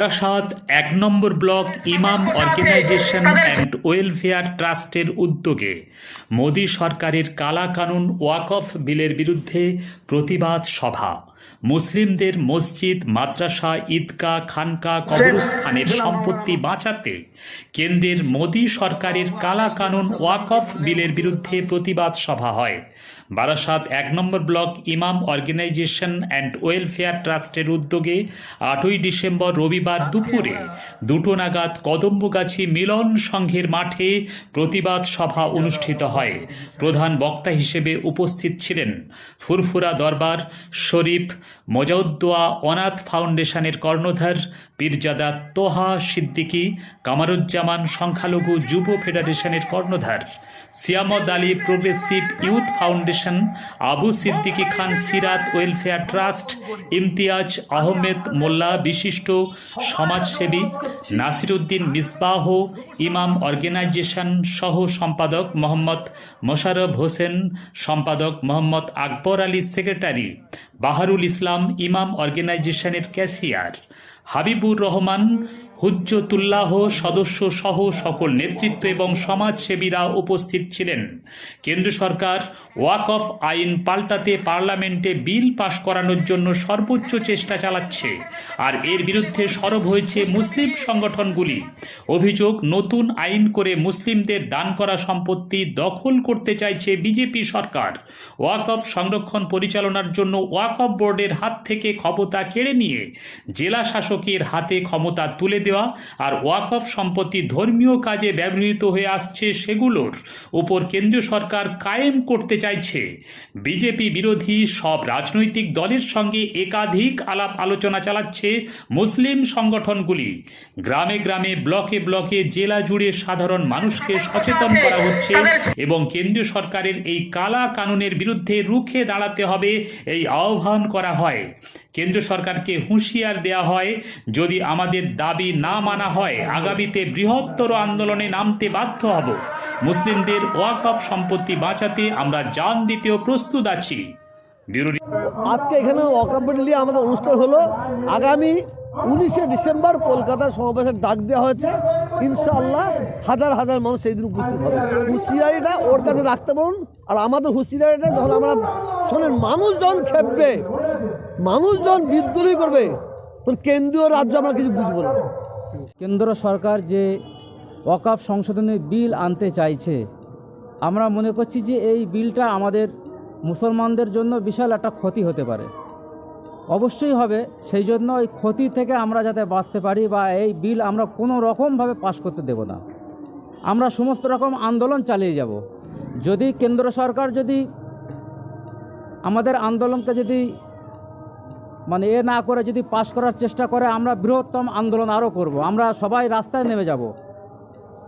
প্রাসাদ এক নম্বর ব্লক ইমাম অর্গানাইজেশন অ্যান্ড ওয়েলফেয়ার ট্রাস্টের উদ্যোগে মোদী সরকারের কালা কানুন ওয়াকফ বিলের বিরুদ্ধে প্রতিবাদ সভা। মুসলিমদের মসজিদ মাদ্রাসা ঈদগাহ খানকা কবরস্থানের সম্পত্তি বাঁচাতে কেন্দ্রের মোদী সরকারের কালা কানুন ওয়াকফ বিলের বিরুদ্ধে প্রতিবাদ সভা হয়। বারাসাত এক নম্বর ব্লক ইমাম অর্গানাইজেশন অ্যান্ড ওয়েলফেয়ার ট্রাস্টের উদ্যোগে আটই ডিসেম্বর রবিবার দুপুরে দুটো নাগাদ কদম্বগাছি মিলন সংঘের মাঠে প্রতিবাদ সভা অনুষ্ঠিত হয়। প্রধান বক্তা হিসেবে উপস্থিত ছিলেন ফুরফুরা দরবার শরীফ মোজাউদ্দোয়া অনাথ ফাউন্ডেশনের কর্ণধার পীরজাদা তোহা সিদ্দিকী কামারুজ্জামান সংখ্যালঘু যুব ফেডারেশনের কর্ণধার Siyamad Ali progressive youth foundation Abu Siddiqui Khan Sirat welfare trust Imtiaz Ahmed Molla বিশিষ্ট সমাজসেবী নাসিরুদ্দিন মিসবাহ, ইমাম অর্গানাইজেশন সহ সম্পাদক মোহাম্মদ মোশারফ হোসেন, সম্পাদক মোহাম্মদ আকবর আলী সেক্রেটারি, বাহারুল ইসলাম ইমাম অর্গানাইজেশনের ক্যাশিয়ার, হাবিবুর রহমান হুজ্জতুল্লাহ সদস্য সহ সকল নেতৃত্ব এবং সমাজসেবীরা উপস্থিত ছিলেন। কেন্দ্র সরকার ওয়াকফ আইন পাল্টাতে পার্লামেন্টে বিল পাশ করানোর জন্য সর্বোচ্চ চেষ্টা চালাচ্ছে। আর এর বিরুদ্ধে সরব হয়েছে মুসলিম সংগঠনগুলি। অভিযোগ, নতুন আইন করে মুসলিমদের দান করা সম্পত্তি দখল করতে চাইছে বিজেপি সরকার। ওয়াকফ সংরক্ষণ পরিচালনার জন্য ওয়াকফ বোর্ডের হাত থেকে ক্ষমতা কেড়ে নিয়ে জেলা শাসকের হাতে ক্ষমতা তুলে দেওয়া আর ওয়াকফ সম্পত্তি ধর্মীয় কাজে ব্যবহৃত হয়ে আসছে সেগুলোর উপর কেন্দ্রীয় সরকার কায়েম করতে চাইছে। বিজেপি বিরোধী সব রাজনৈতিক দলের সঙ্গে একাধিক আলাপ আলোচনা চালাচ্ছে মুসলিম সংগঠনগুলি। গ্রামে গ্রামে ব্লকে ব্লকে জেলা জুড়ে সাধারণ মানুষকে সচেতন করা হচ্ছে এবং কেন্দ্রীয় সরকারের এই কালা কানুনের বিরুদ্ধে রুখে দাঁড়াতে হবে এই আহ্বান করা হয়। কেন্দ্র সরকারকে হুঁশিয়ার দেওয়া হয়, যদি আমাদের দাবি না মানা হয়, আগামীতে বৃহত্তর আন্দোলনে নামতে বাধ্য হব। মুসলিমদের ওয়াকফ সম্পত্তি বাঁচাতে আমরা যান দিতেও প্রস্তুত আছি। আজকে এখানে আমাদের অনুষ্ঠান হলো। আগামী উনিশে ডিসেম্বর কলকাতার সমাবেশের ডাক দেওয়া হয়েছে। ইনশাআল্লাহ হাজার হাজার মানুষ সেই দিন উপস্থিত হবে। হুঁশিয়ারিটা ওর কাছে রাখতে পারুন আর আমাদের হুঁশিয়ারিটা যখন আমরা শোনেন, মানুষজন খেপবে। মানুষজন বিদ্রোহী করবে। তখন কেন্দ্রীয় রাজ্য আমরা কিছু বুঝব না। কেন্দ্র সরকার যে ওয়াকাফ সংশোধনের বিল আনতে চাইছে, আমরা মনে করছি যে এই বিলটা আমাদের মুসলমানদের জন্য বিশাল একটা ক্ষতি হতে পারে। অবশ্যই হবে, সেই জন্য এই ক্ষতি থেকে আমরা যাতে বাঁচতে পারি বা এই বিল আমরা কোনো রকমভাবে পাশ করতে দেব না। আমরা সমস্ত রকম আন্দোলন চালিয়ে যাব। যদি কেন্দ্র সরকার যদি আমাদের আন্দোলনকে যদি মানে এ না করে যদি পাশ করার চেষ্টা করে, আমরা বৃহত্তম আন্দোলন আরও করব। আমরা সবাই রাস্তায় নেমে যাব।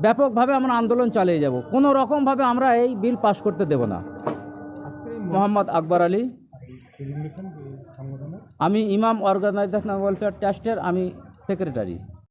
ব্যাপকভাবে আমরা আন্দোলন চালিয়ে যাব। কোনো রকমভাবে আমরা এই বিল পাশ করতে দেব না। মোহাম্মদ আকবর আলী। আমি ইমাম অর্গানাইজেশন ওয়েলফেয়ার ট্রাস্টের আমি সেক্রেটারি।